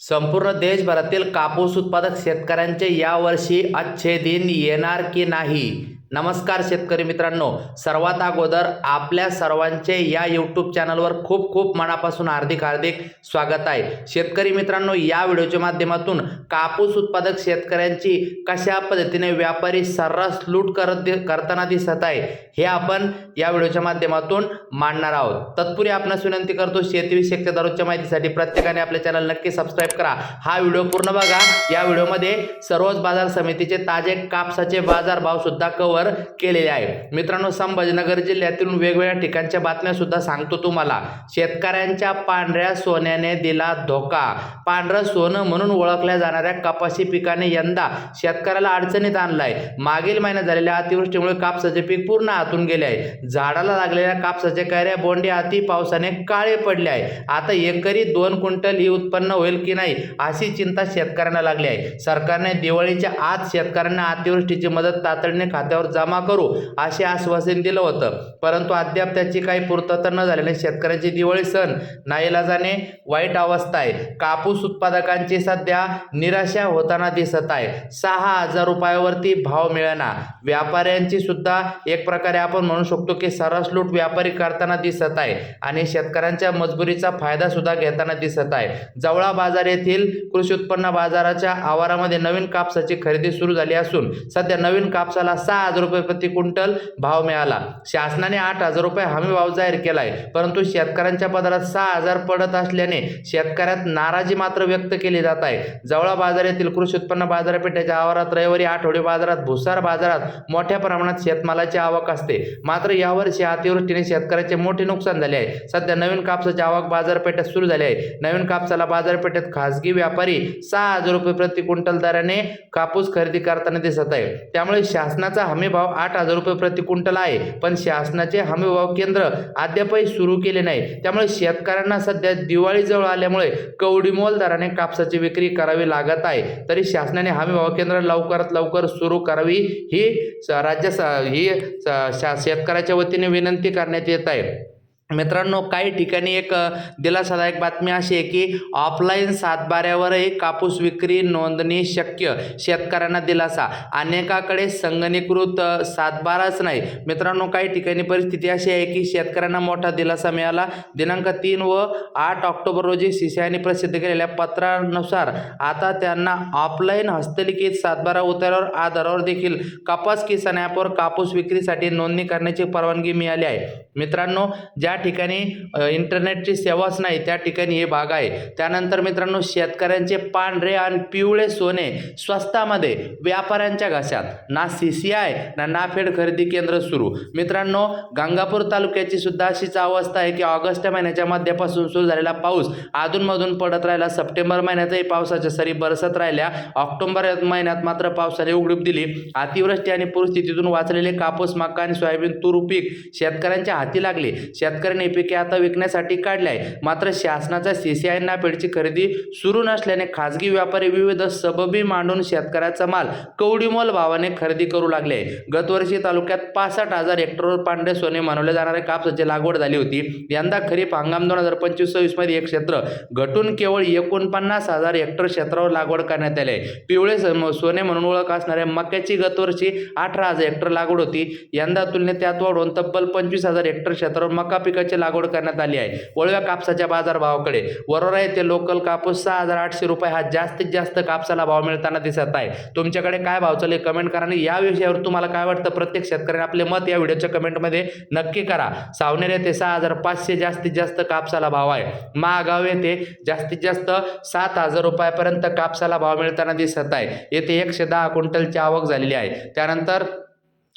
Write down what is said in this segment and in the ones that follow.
संपूर्ण देशभरातील कापूस उत्पादक शेतकऱ्यांचे यावर्षी अच्छे दिन येणार की नाही? नमस्कार शेतकरी मित्रांनो. सर्वात अगोदर आपल्या सर्वांचे या यूट्यूब चॅनलवर खूप खूप मनापासून हार्दिक हार्दिक स्वागत आहे. शेतकरी मित्रांनो या व्हिडिओच्या माध्यमातून कापूस उत्पादक शेतकऱ्यांची कशा पद्धतीने व्यापारी सर्रास लूट करत दि- करताना दिसत आहे हे आपण या व्हिडिओच्या माध्यमातून मांडणार आहोत. तत्पूर्वी आपणास विनंती करतो शेतीविषयकच्या दररोजच्या माहितीसाठी प्रत्येकाने आपले चॅनल नक्की सबस्क्राईब करा. हा व्हिडिओ पूर्ण बघा. या व्हिडिओमध्ये सर्वच बाजार समितीचे ताजे कापसाचे बाजार भाव कवर कव्हर केलेले आहे मित्रांनो संभाजीनगर जिल्ह्यातील वेगवेगळ्या ठिकाणच्या बातम्या सुद्धा सांगतो तुम्हाला. शेतकऱ्यांच्या पांढऱ्या सोन्याने दिला धोका. पांढरं सोनं म्हणून ओळखल्या जाणाऱ्या कपाशी पिकाने यंदा शेतकऱ्याला अडचणीत आणलाय. मागील महिन्यात झालेल्या अतिवृष्टीमुळे कापसाचे पीक पूर्ण आतून गेले आहे. झाडाला लागलेल्या कापसाचे कैऱ्या बोंडे अति पावसाने काळे पडले आहे. आता एकरी दोन क्विंटल ही उत्पन्न होईल की नाही अशी चिंता शेतकऱ्यांना लागली आहे. सरकारने दिवाळीच्या आत शेतकऱ्यांना अतिवृष्टीची मदत तातडीने खात्यावर जमा करू असे आश्वासन दिलं होतं. परंतु अद्याप त्याची काही पूर्तता न झाल्याने शेतकऱ्यांची दिवाळी सण नाईलाजाने वाईट अवस्था आहे. कापूस उत्पादकांची सध्या निराशा होताना दिसत आहे. सहा हजार रुपयावरती भाव मिळेना. व्यापाऱ्यांची सुद्धा एक प्रकारे आपण म्हणू शकतो की सरस लूट व्यापारी करताना दिसत आहे आणि शेतकऱ्यांच्या मजबुरीचा फायदा सुद्धा घेताना दिसत आहे. जवळा बाजार येथील कृषी उत्पन्न बाजाराच्या आवारामध्ये नवीन कापसाची खरेदी सुरू झाली असून सध्या नवीन कापसाला सहा हजार रुपये प्रति क्विंटल भाव मिळाला. शासनाने आठ हजार रुपये हमी भाव जाहीर केलाय. परंतु शेतकऱ्यांच्या पदरात सहा हजार पडत असल्याने शेतकऱ्यात नाराजी मात्र व्यक्त केली जात आहे. जवळा बाजार येथील कृषी उत्पन्न बाजारपेठेच्या आवारात रविवारी आठवडे बाजारात भुसार बाजारात मोठ्या प्रमाणात शेतमालाची आवक असते. मात्र यावर्षी अतिवृष्टीने शेतकऱ्याचे मोठे नुकसान झाले आहे. सध्या नवीन कापसाची आवक बाजारपेठेत सुरू झाली आहे. नवीन कापसाला बाजारपेठेत खासगी व्यापारी सहा हजार रुपये प्रति क्विंटल दराने कापूस खरेदी करताना दिसत आहे. त्यामुळे शासनाचा हमी भाव आठ हजार रुपये प्रति क्विंटल आहे. पण शासनाचे हमीभाव केंद्र अद्यापही सुरू केले नाही. त्यामुळे शेतकऱ्यांना सध्या दिवाळी जवळ आल्यामुळे कवडीमोल दराने कापसाची विक्री करावी लागत आहे. तरी शासनाने हमीभाव केंद्र लवकरात लवकर सुरू करावी ही राज्य ही शा- शेतकऱ्याच्या वतीने विनंती करण्यात येत आहे. मित्रांनो काही ठिकाणी एक दिलासादायक बातमी अशी आहे की ऑफलाईन सातबाऱ्यावरही कापूस विक्री नोंदणी शक्य शेतकऱ्यांना दिलासा. अनेकाकडे संगणीकृत सातबाराच नाही. मित्रांनो काही ठिकाणी परिस्थिती अशी आहे की शेतकऱ्यांना मोठा दिलासा मिळाला. दिनांक तीन व आठ ऑक्टोबर रोजी सीसीआयने प्रसिद्ध केलेल्या पत्रानुसार आता त्यांना ऑफलाईन हस्तलिखित सातबारा उतारावर आधारावर देखील कपास किसान ॲपवर कापूस विक्रीसाठी नोंदणी करण्याची परवानगी मिळाली आहे. मित्रांनो ज्या ठिकाणी इंटरनेटची सेवाच नाही त्या ठिकाणी हे भाग आहे. त्यानंतर मित्रांनो शेतकऱ्यांचे पांढरे आणि पिवळे सोने स्वस्तामध्ये व्यापाऱ्यांच्या घशात. ना सी सी आय ना नाफेड खरेदी केंद्र सुरू. मित्रांनो गंगापूर तालुक्याची सुद्धा अशीच अवस्था आहे की ऑगस्ट महिन्याच्या मध्यापासून सुरू झालेला पाऊस अधूनमधून पडत राहिला. सप्टेंबर महिन्यातही पावसाच्या सरी बरसत राहिल्या. ऑक्टोबर महिन्यात मात्र पावसाने उघडीप दिली. अतिवृष्टी आणि परिस्थितीतून वाचलेले कापूस मका आणि सोयाबीन तूर पीक शेतकऱ्यांच्या हाती लागले. शेतकरी ही पिके आता विकण्यासाठी काढले आहे मात्र शासनाचा सीसीआय नाफेडची खरेदी सुरू नसल्याने खासगी व्यापारी विविध सबबी मांडून शेतकऱ्याचा माल कवडीमोल भावाने खरेदी करू लागले. आहे गतवर्षी तालुक्यात पासष्ट हजार हेक्टरवर पांढरे सोने मानवले जाणारे कापसाची लागवड झाली होती. यंदा खरीप हंगाम दोन हजार पंचवीस सव्वीसमध्ये एक क्षेत्र घटून केवळ एकोणपन्नास हजार हेक्टर क्षेत्रावर लागवड करण्यात आली. आहे पिवळे सोने म्हणून ओळख असणाऱ्या मक्याची गतवर्षी अठरा हजार हेक्टर लागवड होती. यंदा तुलनेत त्यात वाढवून तब्बल पंचवीस हजार हेक्टर क्षेत्रावर मका पिकाची लागवड करण्यात आली आहे. वळव्या कापसाच्या बाजारभावाकडे वरोरा येथे लोकल कापूस सहा हजार आठशे रुपये हा जास्तीत जास्त कापसाला भाव मिळताना दिसत आहे. तुमच्याकडे काय भाव चालू आहे कमेंट करा आणि या विषयावर तुम्हाला काय वाटतं प्रत्येक शेतकऱ्याने आपले मत या व्हिडिओच्या कमेंटमध्ये नक्की करा. सावनेर येथे सहा हजार पाचशे जास्तीत जास्त कापसाला भाव आहे. महागाव येथे जास्तीत जास्त सात हजार रुपयापर्यंत कापसाला भाव मिळताना दिसत आहे. येथे एकशे दहा क्विंटलची आवक झालेली आहे. त्यानंतर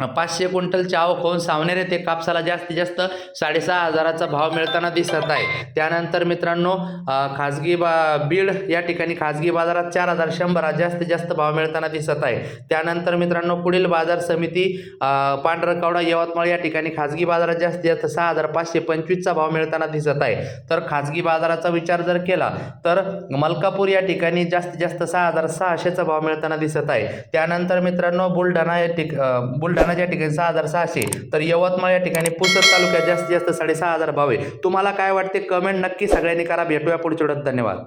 पाचशे क्विंटलची आवक होऊन सावनेर येथे कापसाला जास्तीत जास्त साडेसहा हजाराचा भाव मिळताना दिसत आहे. त्यानंतर मित्रांनो खाजगी बा बीड या ठिकाणी खाजगी बाजारात चार हजार शंभर जास्तीत जास्त भाव मिळताना दिसत आहे. त्यानंतर मित्रांनो पुढील बाजार समिती पांढरकवडा यवतमाळ या ठिकाणी खाजगी बाजारात जास्तीत जास्त सहा हजार पाचशे पंचवीसचा भाव मिळताना दिसत आहे. तर खाजगी बाजाराचा विचार जर केला तर मलकापूर या ठिकाणी जास्तीत जास्त सहा हजार सहाशेचा भाव मिळताना दिसत आहे. त्यानंतर मित्रांनो बुलढाणा या ठिक बुलढाणा या ठिकाणी सहा हजार सहाशे. तर यवतमाळ या ठिकाणी पुसद तालुक्यात जास्तीत जास्त साडेसहा हजार भाव आहे. तुम्हाला काय वाटते? कमेंट नक्की सगळ्यांनी करा. भेटूया पुढच्या धन्यवाद.